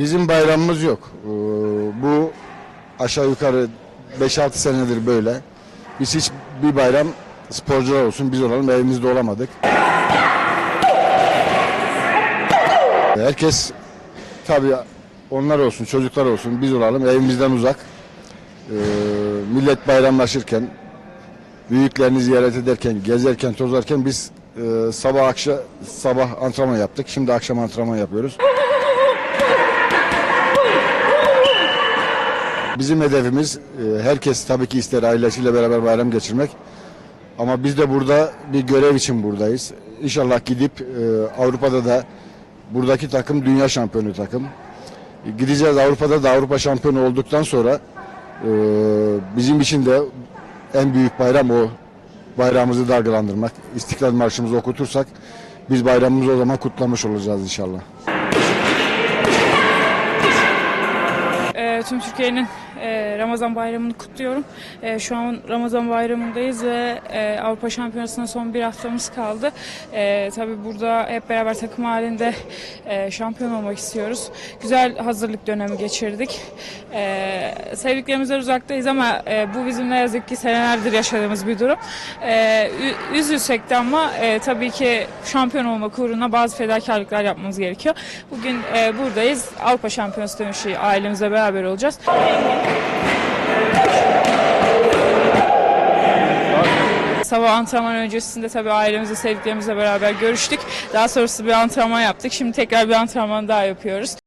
Bizim bayramımız yok. Ee, Bu aşağı yukarı 5-6 senedir böyle. Biz hiç bir bayram sporcular olsun biz olalım evimizde olamadık. Herkes tabii onlar olsun çocuklar olsun biz olalım evimizden uzak. Ee, millet bayramlaşırken büyüklerini ziyaret ederken gezerken tozarken biz e, sabah akşam sabah antrenman yaptık. Şimdi akşam antrenman yapıyoruz. Bizim hedefimiz e, herkes tabii ki ister ailesiyle beraber bayram geçirmek. Ama biz de burada bir görev için buradayız. İnşallah gidip e, Avrupa'da da buradaki takım dünya şampiyonu takım. Gideceğiz Avrupa'da da Avrupa şampiyonu olduktan sonra e, bizim için de en büyük bayram o. Bayrağımızı dalgalandırmak. İstiklal Marşımızı okutursak biz bayramımızı o zaman kutlamış olacağız inşallah. Tüm Türkiye'nin e, Ramazan bayramını kutluyorum. E, şu an Ramazan bayramındayız ve e, Avrupa Şampiyonası'na son bir haftamız kaldı. Tabii burada hep beraber takım halinde şampiyon olmak istiyoruz. Güzel hazırlık dönemi geçirdik. Sevdiklerimizden uzaktayız ama bu bizim ne yazık ki senelerdir yaşadığımız bir durum. Üzülsek de ama tabii ki şampiyon olmak uğruna bazı fedakarlıklar yapmamız gerekiyor. Bugün buradayız. Avrupa Şampiyonası dönüşü ailemizle beraber olacağız. Sabah antrenman öncesinde tabii ailemizle, sevdiklerimizle beraber görüştük. Daha sonrası bir antrenman yaptık. Şimdi tekrar bir antrenman daha yapıyoruz.